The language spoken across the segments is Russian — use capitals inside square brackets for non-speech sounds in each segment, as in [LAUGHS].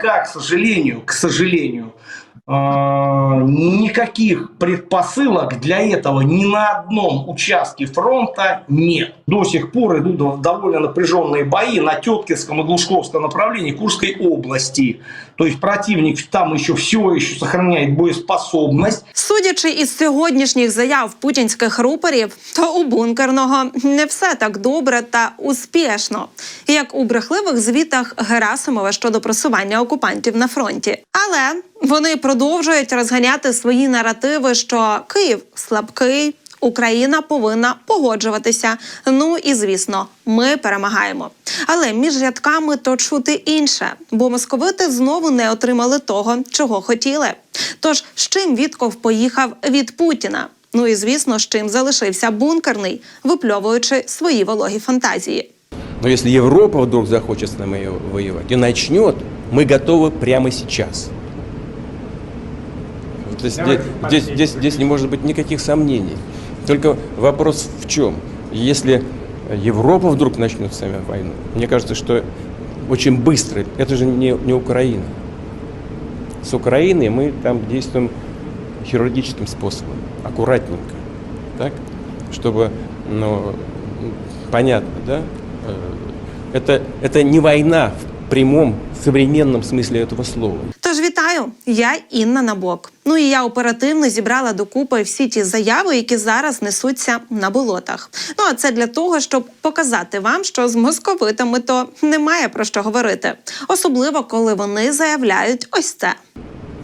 пока, к сожалению, к сожалению, никаких предпосылок для этого ни на одном участке фронта нет. До сих пор идут довольно напряженные бои на Теткинском и Глушковском направлении Курской области. То есть противник там еще все еще сохраняет боеспособность. Судячи із сьогоднішніх заяв путінських рупорів, то у бункерного не все так добре та успішно, як у брехливих звітах Герасимова щодо просування окупантів на фронті. Але вони продовжують розганяти свої наративи, що Київ слабкий. Україна повинна погоджуватися. Ну і звісно, ми перемагаємо. Але між рядками то чути інше, бо московити знову не отримали того, чого хотіли. Тож з чим Вітков поїхав від Путіна? Ну і звісно, з чим залишився бункерний, випльовуючи свої вологі фантазії. Но если Европа вдруг захочет с нами воевать и начнет, мы готовы прямо сейчас. То есть здесь, здесь, здесь, здесь не может быть никаких сомнений. Только вопрос в чем? Если Европа вдруг начнет с нами войну, мне кажется, что очень быстро, это же не, не Украина. С Украиной мы там действуем хирургическим способом, аккуратненько, так, чтобы, ну, понятно, да, Э, это, это не война в прямом современном смысле этого слова. Тож вітаю, я Інна Набок. Ну і я оперативно зібрала докупи всі ті заяви, які зараз несуться на болотах. Ну а це для того, щоб показати вам, що з московитами то немає про що говорити, особливо коли вони заявляють ось це.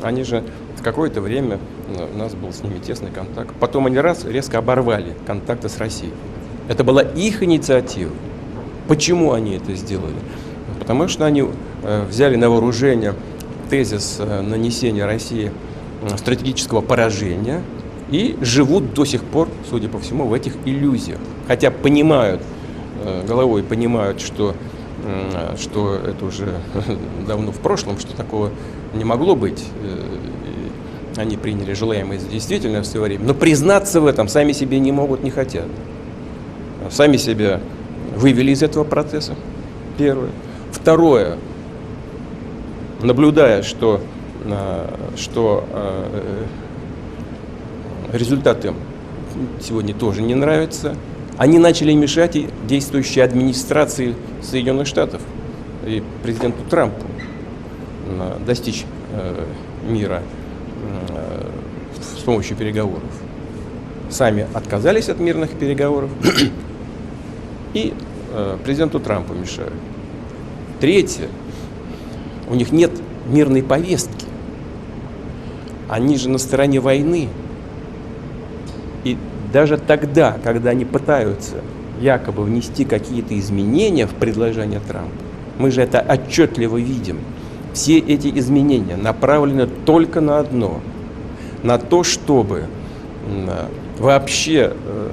Они же какое-то время ну, у нас был с ними тесный контакт. Потом они раз резко оборвали контакты с Россией. Это была их инициатива. Почему они это сделали? Потому что они э, взяли на вооружение тезис э, нанесения России э, стратегического поражения и живут до сих пор, судя по всему, в этих иллюзиях. Хотя понимают, головой понимают, что, что это уже [LAUGHS] давно в прошлом, что такого не могло быть. Они приняли желаемое за действительное в свое время. Но признаться в этом сами себе не могут, не хотят. Сами себя вывели из этого процесса. Первое. Второе. Наблюдая, что, что результаты сегодня тоже не нравятся, они начали мешать и действующей администрации Соединенных Штатов и президенту Трампу достичь мира с помощью переговоров. Сами отказались от мирных переговоров и э, президенту Трампу мешают. Третье, у них нет мирной повестки. Они же на стороне войны. И даже тогда, когда они пытаются якобы внести какие-то изменения в предложение Трампа, мы же это отчетливо видим. Все эти изменения направлены только на одно, на то, чтобы вообще э,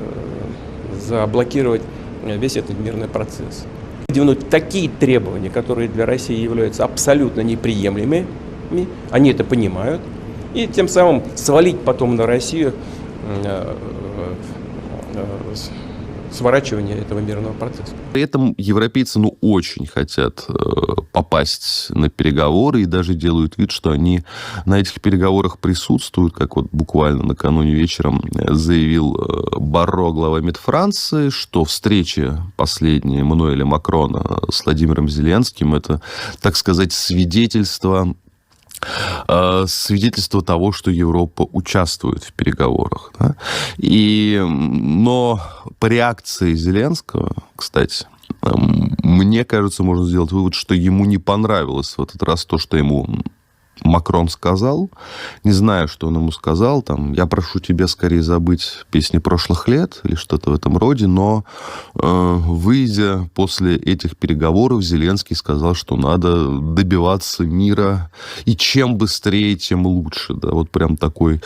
заблокировать весь этот мирный процесс. Выдвинуть такие требования, которые для России являются абсолютно неприемлемыми, они это понимают, и тем самым свалить потом на Россию э, э, э, сворачивание этого мирного процесса. При этом европейцы ну, очень хотят э, попасть на переговоры и даже делают вид, что они на этих переговорах присутствуют, как вот буквально накануне вечером заявил э, Барро, глава МИД Франции, что встреча последняя Эммануэля Макрона с Владимиром Зеленским это, так сказать, свидетельство Э, свидетельство того, что Европа участвует в переговорах. Да? И, но по реакции Зеленского, кстати, эм, мне кажется, можно сделать вывод, что ему не понравилось в этот раз то, что ему Макрон сказал. Не знаю, что он ему сказал. Там, я прошу тебя скорее забыть песни прошлых лет или что-то в этом роде. Но э, выйдя после этих переговоров, Зеленский сказал, что надо добиваться мира. И чем быстрее, тем лучше. Да, вот прям такой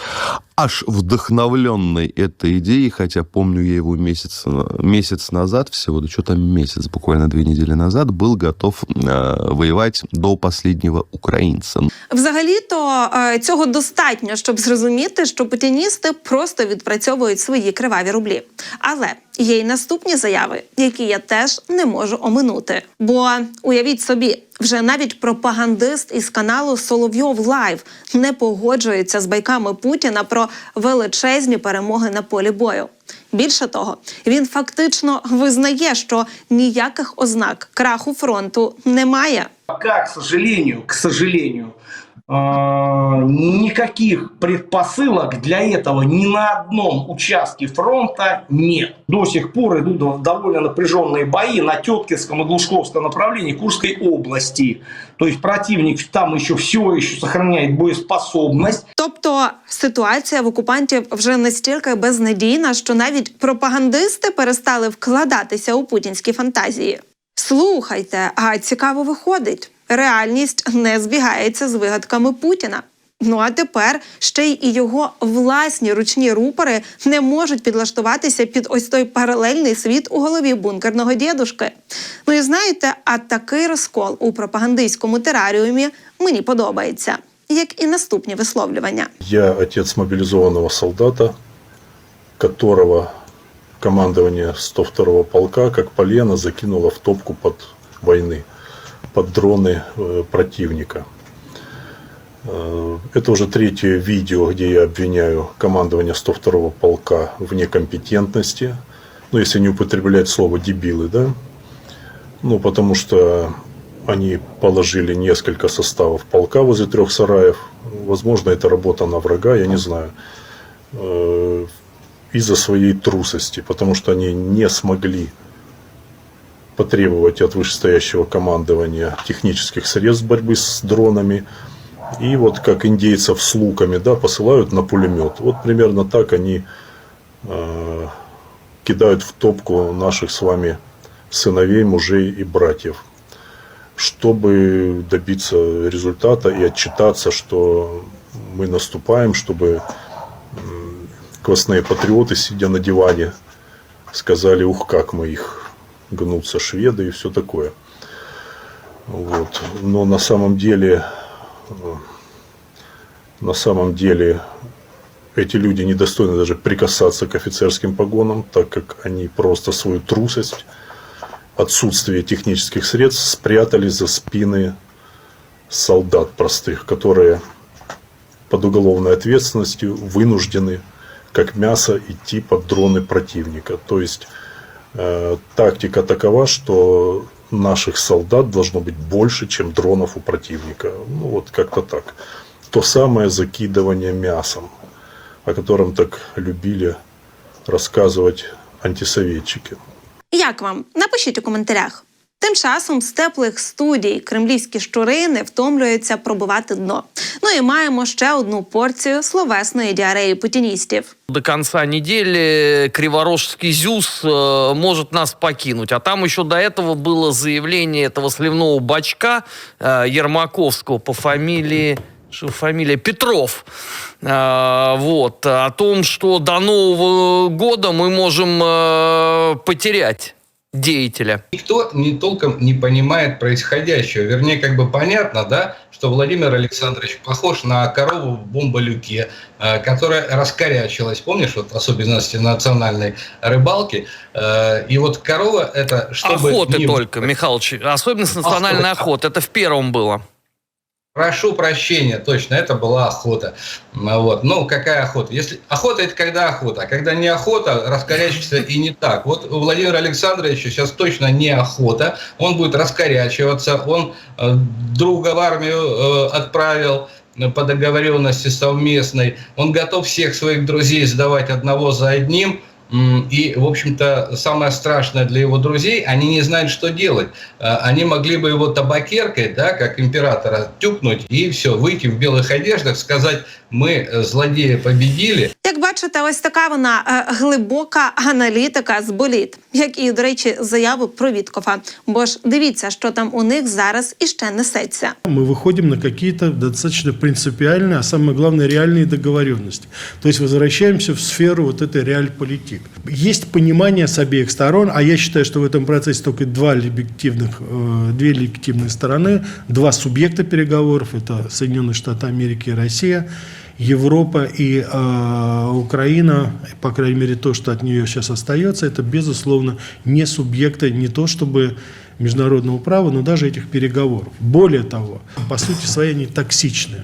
аж вдохновленный этой идеей, хотя помню я его месяц, месяц назад, всего, да что там месяц, буквально две недели назад, был готов э, воевать до последнего українця. Взагалі-то е, цього достатньо, щоб зрозуміти, що путіністи просто відпрацьовують свої криваві рублі. Але Є й наступні заяви, які я теж не можу оминути. Бо уявіть собі, Вже навіть пропагандист із каналу Соловйов Лайв не погоджується з байками Путіна про величезні перемоги на полі бою. Більше того, він фактично визнає, що ніяких ознак краху фронту немає. Пока, к сожалению, к сожалению, никаких предпосылок для этого ни на одном участке фронта нет. До сих пор идут довольно напряженные бои на Теткинском и Глушковском направлении Курской области. То есть противник там еще все еще сохраняет боеспособность. Тобто ситуація в окупантів вже настільки безнадійна, що навіть пропагандисти перестали вкладатися у путінські фантазії. Слухайте, а цікаво виходить. Реальність не збігається з вигадками Путіна. Ну а тепер ще й і його власні ручні рупори не можуть підлаштуватися під ось той паралельний світ у голові бункерного дідушки. Ну і знаєте, а такий розкол у пропагандистському тераріумі мені подобається, як і наступні висловлювання. Я отец мобилизованного солдата, которого командование 102-го полка, как полено, закинуло в топку под войны, под дроны э, противника. Э, Это уже третье видео, где я обвиняю командование 102-го полка в некомпетентности. Ну, если не употреблять слово «дебилы», да? Ну, потому что они положили несколько составов полка возле трех сараев. Возможно, это работа на врага, я не знаю. Э, Из-за своей трусости, потому что они не смогли потребовать от вышестоящего командования технических средств борьбы с дронами. И вот как индейцев с луками да, посылают на пулемет. Вот примерно так они э, кидают в топку наших с вами сыновей, мужей и братьев, чтобы добиться результата и отчитаться, что мы наступаем, чтобы квасные патриоты, сидя на диване, сказали, ух, как мы их гнутся шведы и все такое. Вот. Но на самом деле, э, на самом деле эти люди недостойны даже прикасаться к офицерским погонам, так как они просто свою трусость, отсутствие технических средств спрятали за спины солдат простых, которые под уголовной ответственностью вынуждены как мясо идти под дроны противника. То есть тактика такова, что наших солдат должно быть больше, чем дронов у противника. Ну вот как-то так. То самое закидывание мясом, о котором так любили рассказывать антисоветчики. Як вам? Напишіть у коментарях. Тим часом з теплих студій кремлівські щури не втомлюються пробивати дно. Ну і маємо ще одну порцію словесної діареї путіністів. До конца недели Криворожский ЗЮС э, может нас покинуть. А там еще до этого было заявление этого сливного бачка э, Ермаковского по фамилии... Что фамилия? Петров. Э, вот. О том, что до Нового года мы можем э, потерять деятеля. Никто не толком не понимает происходящего. Вернее, как бы понятно, да, что Владимир Александрович похож на корову в бомболюке, э, которая раскорячилась, помнишь, вот особенности национальной рыбалки. Э, и вот корова это чтобы... Охоты не- только, Михалыч. Особенность национальной Охота. охоты. Это в первом было. Прошу прощения, точно, это была охота. Ну, Вот. Ну, какая охота? Если охота это когда охота, а когда не охота, раскорячиваться и не так. Вот у Владимира Александровича сейчас точно не охота, он будет раскорячиваться, он э, друга в армию э, отправил по договоренности совместной, он готов всех своих друзей сдавать одного за одним, И, в общем-то, самое страшное для его друзей, они не знают, что делать. Э, Они могли бы его табакеркой, да, как императора, тюкнуть и все, выйти в белых одеждах, сказать, мы э, злодея победили, Як бачите, ось така вона глибока аналітика з боліт, як і, до речі, заяви про Віткофа. Бо ж дивіться, що там у них зараз іще несеться. мы выходим на какие-то достаточно принципиальные, а самое главное, реальные договоренности. То есть возвращаемся в сферу вот этой реальполитик. Есть понимание с обеих сторон, а я считаю, что в этом процессе только два легитимных, э, две легитимные стороны, два субъекта переговоров, это Соединенные Штаты Америки и Россия, Европа и э, Украина, по крайней мере, то, что от нее сейчас остается, это, безусловно, не субъекты, не то чтобы международного права, но даже этих переговоров. Более того, по сути своей они токсичны.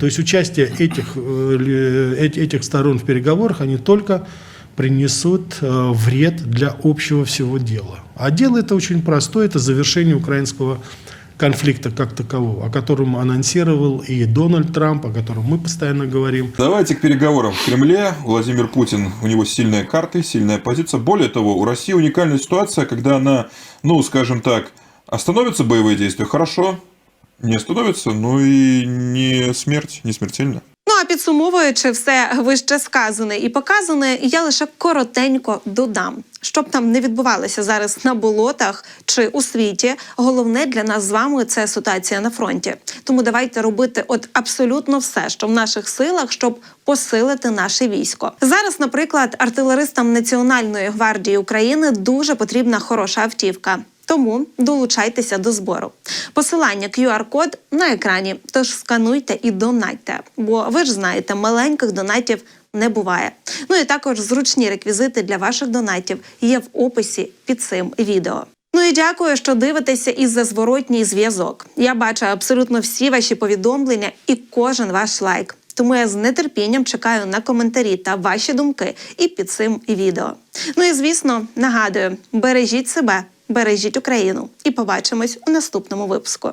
То есть участие этих, э, эти- этих сторон в переговорах, они только принесут э, вред для общего всего дела. А дело это очень простое, это завершение украинского конфликта как такового, о котором анонсировал и Дональд Трамп, о котором мы постоянно говорим. Давайте к переговорам в Кремле. Владимир Путин, у него сильные карты, сильная позиция. Более того, у России уникальная ситуация, когда она, ну, скажем так, остановятся боевые действия, хорошо, не остановится, ну и не смерть, не смертельно. А підсумовуючи все вище сказане і показане, я лише коротенько додам. Щоб там не відбувалося зараз на болотах чи у світі, головне для нас з вами це ситуація на фронті. Тому давайте робити от абсолютно все, що в наших силах, щоб посилити наше військо. Зараз, наприклад, артилеристам Національної гвардії України дуже потрібна хороша автівка. Тому долучайтеся до збору. Посилання QR-код на екрані. Тож скануйте і донатьте. Бо ви ж знаєте, маленьких донатів не буває. Ну і також зручні реквізити для ваших донатів є в описі під цим відео. Ну і дякую, що дивитеся із за зворотній зв'язок. Я бачу абсолютно всі ваші повідомлення і кожен ваш лайк. Тому я з нетерпінням чекаю на коментарі та ваші думки і під цим відео. Ну і звісно, нагадую, бережіть себе, бережіть Україну і побачимось у наступному випуску.